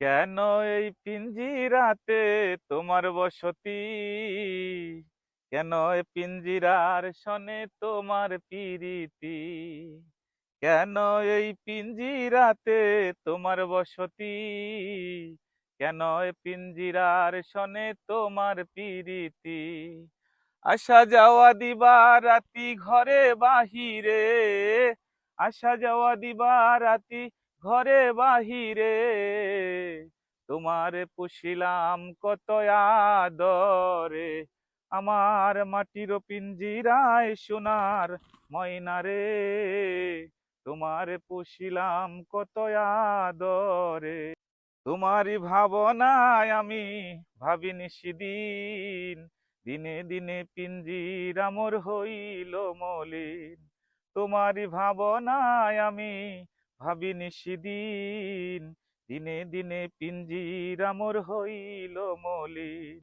কেন এই পিঞ্জিরাতে তোমার বসতি? কেন এই পিঞ্জিরার সনে তোমার পিরিতি? কেন এই পিঞ্জিরাতে তোমার বসতি? কেন এই পিঞ্জিরার সনে তোমার পিরিতি? আসা যাওয়া দিবা রাতি ঘরে বাহিরে। আসা যাওয়া দিবা রাতি ঘরে বাহিরে। তোমারে পুষিলাম কত আদরে, আমার মাটির পিঞ্জিরায় সোনার ময়নারে তোমারে পুষিলাম কত আদরে, তোমারই ভাবনায় আমি ভাবিনি সেদিন। দিনে দিনে পিঞ্জির আমর হইল মলিন, তোমারই ভাবনায় আমি ভাবিনি সেদিন। দিনে দিনে পিঞ্জির আমর হইল মলিন